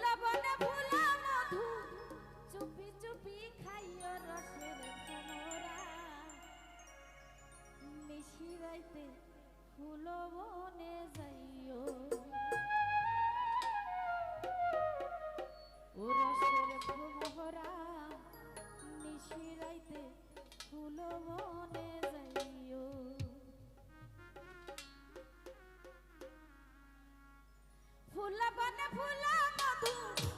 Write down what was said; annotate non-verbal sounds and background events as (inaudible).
লবণ ভুলা মধু। চুপি চুপি খাইও রসের তোমরা নিশি রাইতে ফুল বনে যাইও। ও রসের তোমরা নিশি রাইতে ফুল বনে যাইও। ফুল বনে ফুলা Oh! (laughs)